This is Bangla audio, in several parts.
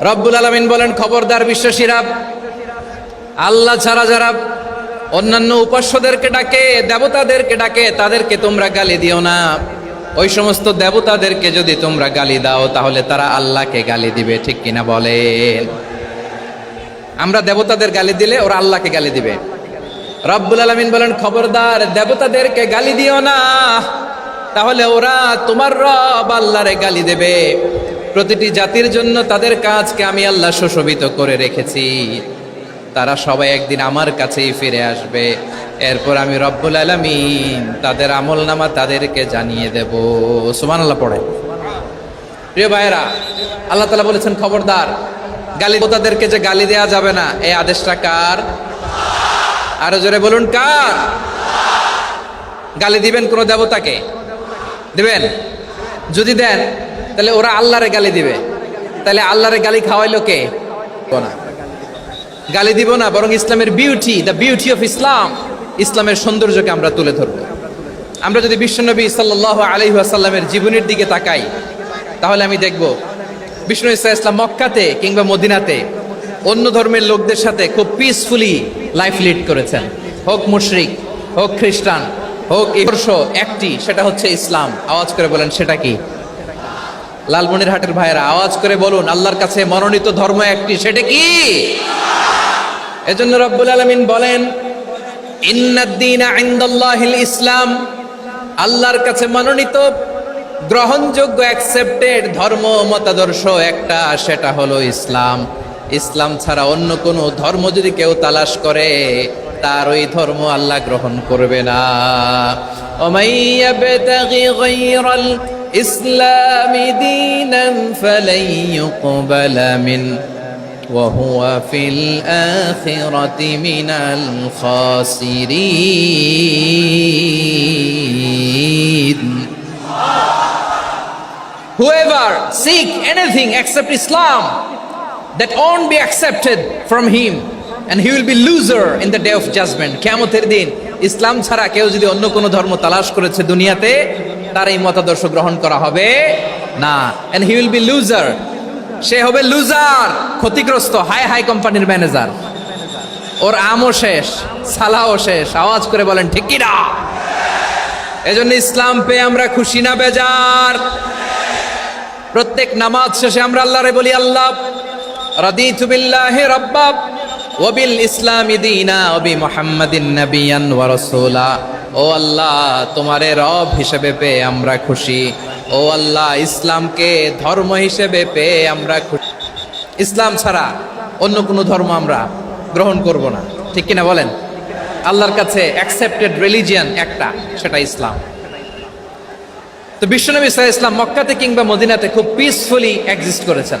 রব্বুল আলমিন বলেন, খবরদার বিশ্বাসীরা, আল্লাহ ছাড়া যারা অন্যান্য উপাস্যদেরকে ডাকে, দেবতাদেরকে ডাকে, তাদেরকে তোমরা গালি দিও না। ওই সমস্ত দেবতাদেরকে যদি তোমরা গালি দাও, তাহলে তারা আল্লাহকে গালি দিবে, ঠিক কিনা বলেন? আমরা দেবতাদের গালি দিলে ওরা আল্লাহকে গালি দিবে। রব্বুল আলমিন বলেন, খবরদার, দেবতাদেরকে গালি দিও না। তাহলে ওরা তোমার রব আল্লাহরে গালি দেবে। প্রতিটি জাতির জন্য তাদের কাজকে আমি আল্লাহ সুশোভিত করে রেখেছি। তারা সবাই একদিন আমার কাছেই ফিরে আসবে। এরপর আমি রব্বুল আলমিন তাদের আমল নামা তাদেরকে জানিয়ে দেব। সুমান আল্লাহ পড়ে প্রিয় ভাইরা আল্লাহ তালা বলেছেন, খবরদার, গালি তাদেরকে যে গালি দেয়া যাবে না। এই আদেশটা কার? আরও জোরে বলুন, কার? গালি দিবেন কোন দেবতাকে? দিবেন? যদি দেন তাহলে ওরা আল্লাহরে গালি দিবে। তাহলে আল্লাহরে গালি খাওয়াইলো কে? না। গালি দিব না বরং ইসলামের beauty the beauty of Islam ইসলামের সৌন্দর্যকে আমরা তুলে ধরব। আমরা যদি বিশ্বনবী সাল্লাহ আলহি আসাল্লামের জীবনের দিকে তাকাই তাহলে আমি দেখব বিষ্ণু ইসা ইসলাম মক্কাতে কিংবা মদিনাতে অন্য ধর্মের লোকদের সাথে খুব পিসফুলি লাইফ লিড করেছেন। হোক মুশরিক হোক খ্রিস্টান হোক একটি সেটা হচ্ছে ইসলাম। আওয়াজ করে বলেন সেটা কি? লালমনির হাটের ভাইয়েরা, আওয়াজ করে বলুন, আল্লাহর কাছে মনোনীত ধর্ম একটি, সেটা কি? এজন্য রব্বুল আলমিন বলেন ইসলাম, আল্লাহর কাছে মনোনীত, গ্রহণযোগ্য অ্যাকসেপ্টেড ধর্ম, মতাদর্শ একটা, সেটা হলো ইসলাম। ইসলাম ছাড়া অন্য কোনো ধর্ম যদি কেউ তালাশ করে, তার ওই ধর্ম আল্লাহ গ্রহণ করবে না। ওমাইয়াবতাগি গায়রাল ইসলাম দীনান ফালাই ইউকবালা মিন وهو في الآخرة من الخاسرين Whoever seek anything except Islam that won't be accepted from him and he will be loser in the day of judgment কেমতের দিন ইসলাম ছাড়া কেউ যদি অন্য কোনো ধর্ম তালাশ করেছে দুনিয়াতে তার এই মতাদর্শ গ্রহণ করা হবে না। And he will be loser সে হবে লুজার ক্ষতিগ্রস্ত হাই হাই কোম্পানির ম্যানেজার ওর আমও শেষ, সালাও শেষ। আওয়াজ করে বলেন, ঠিক কিনা এজন্য ইসলাম পেয়ে আমরা খুশি না, বেজার। প্রত্যেক নামাজ শেষে আমরা আল্লাহরে বলি, আল্লাহ, রাদিতু বিল্লাহি রাব্বা ওয়া বিল ইসলামি দীনা ওয়া বি মুহাম্মাদিন নাবিয়ান ওয়া রাসূলা। ও আল্লাহ, তোমারে রব হিসেবে পেয়ে আমরা খুশি। ও আল্লাহ, ইসলামকে ধর্ম হিসেবে পেয়ে আমরা খুশি। ইসলাম ছাড়া অন্য কোনো ধর্ম আমরা গ্রহণ করব না। ঠিক কিনা বলেন? আল্লাহর কাছে অ্যাকসেপ্টেড রিলিজিয়ান একটা, সেটা ইসলাম। তো বিশ্বনবী সাহা ইসলাম মক্কাতে কিংবা মদিনাতে খুব পিসফুলি এক্সিস্ট করেছেন।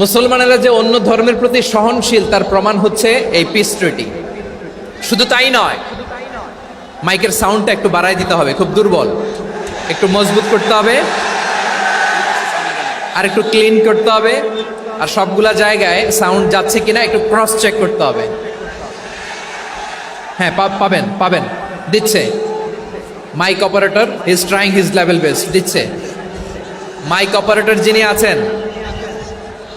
মুসলমানেরা যে অন্য ধর্মের প্রতি সহনশীল, তার প্রমাণ হচ্ছে এই পিস ট্রিটি শুধু তাই নয়, মাইকের সাউন্ডটা একটু বাড়াই দিতে হবে, খুব দুর্বল। একটু মজবুত করতে হবে, আর একটু ক্লিন করতে হবে, আর সবগুলা জায়গায় সাউন্ড যাচ্ছে কিনা একটু ক্রস চেক করতে হবে। হ্যাঁ পাবেন পাবেন, দিচ্ছে। Mike operator is trying his level best দিচ্ছে। মাইক অপারেটর যিনি আছেন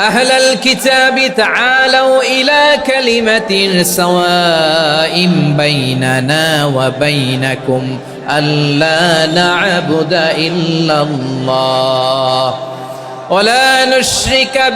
أهل الكتاب تعالوا إلى كلمة سواء بيننا وبينكم ألا نعبد إلا الله ولا نشرك